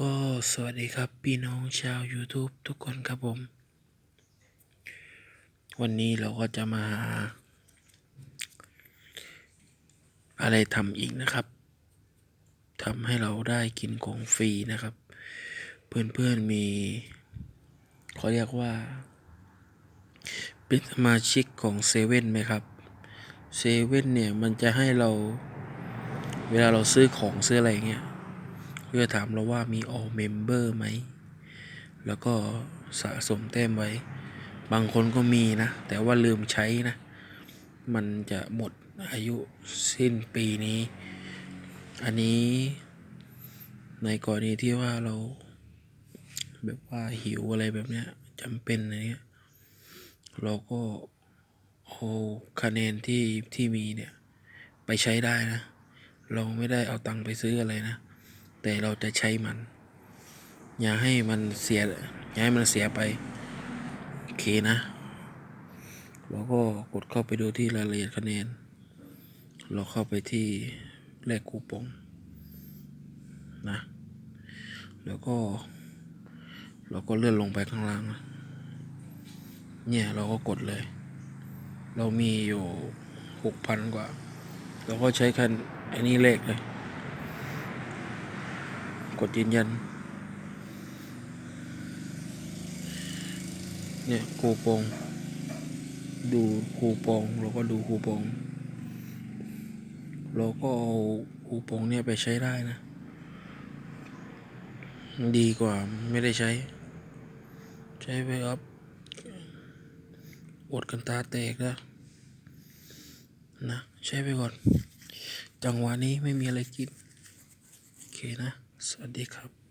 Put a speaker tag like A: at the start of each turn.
A: ก็สวัสดีครับพี่น้องชาว YouTube ทุกคนครับผม วันนี้เราก็จะมาหาอะไรทำอีกนะครับทำให้เราได้กินของฟรีนะครับ เพื่อนๆมีเขาเรียกว่า เป็นสมาชิกของเซเว่นไหมครับเซเว่นเนี่ยมันจะให้เราเวลาเราซื้อของซื้ออะไรเงี้ย เพื่อถามเราว่ามี all member ไหม แล้วก็สะสมแต้มไว้ บางคนก็มีนะ แต่ว่าลืมใช้นะ มันจะหมดอายุสิ้นปีนี้ อันนี้ในกรณีที่ว่าเราแบบว่าหิวอะไรแบบเนี้ยจำเป็นอะไรเนี้ยเราก็เอาคะแนนที่ที่มีเนี่ย ไปใช้ได้นะ เราไม่ได้เอาตังค์ไปซื้ออะไรนะ แต่เราจะใช้มัน อย่าให้มันเสีย อย่าให้มันเสียไป โอเคนะเราก็กดเข้าไปดูที่รายละเอียดคะแนน เราเข้าไปที่แลกคูปองนะ แล้วก็ เราก็เลื่อนลงไปข้างล่าง เนี่ยเราก็กดเลย เรามีอยู่หกพันกว่า เราก็ใช้คันอันนี้เลขเลย กดยืนยัน เนี่ยคูปอง ดูคูปองเราก็ดูคูปอง เราก็เอาคูปองเนี่ยไปใช้ได้นะ ดีกว่าไม่ได้ใช้ ใช้ไปครับอดกันตาแตกแล้วนะ ใช้ไปก่อน จังหวะนี้ไม่มีอะไรกิน โอเคนะ สวัสดีครับ